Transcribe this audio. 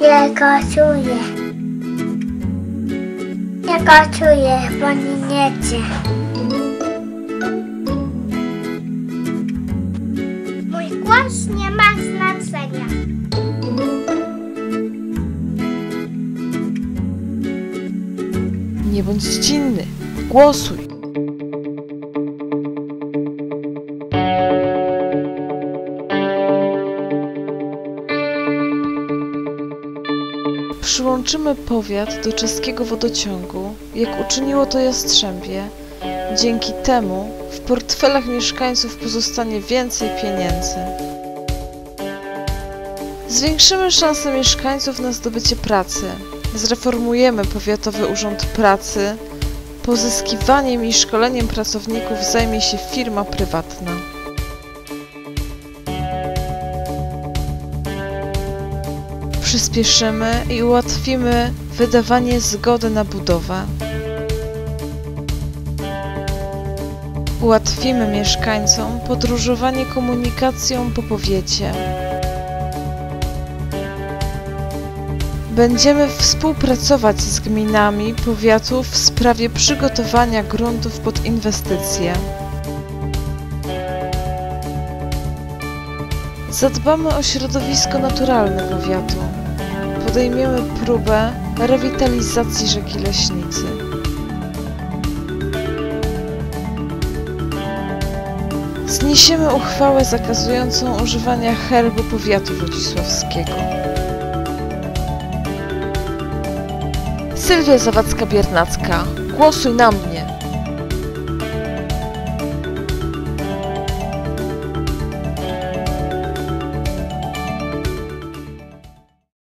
Nie głosuję. Nie głosuję, bo nie nie chcę. Mój głos nie ma znaczenia. Nie bądź dziecinny. Głosuj. Przyłączymy powiat do czeskiego wodociągu, jak uczyniło to Jastrzębie. Dzięki temu w portfelach mieszkańców pozostanie więcej pieniędzy. Zwiększymy szanse mieszkańców na zdobycie pracy. Zreformujemy Powiatowy Urząd Pracy. Pozyskiwaniem i szkoleniem pracowników zajmie się firma prywatna. Przyspieszymy i ułatwimy wydawanie zgody na budowę. Ułatwimy mieszkańcom podróżowanie komunikacją po powiecie. Będziemy współpracować z gminami powiatów w sprawie przygotowania gruntów pod inwestycje. Zadbamy o środowisko naturalne powiatu. Podejmiemy próbę rewitalizacji rzeki Leśnicy. Zniesiemy uchwałę zakazującą używania herbu powiatu wodzisławskiego. Sylwia Zawadzka-Biernacka, głosuj na mnie!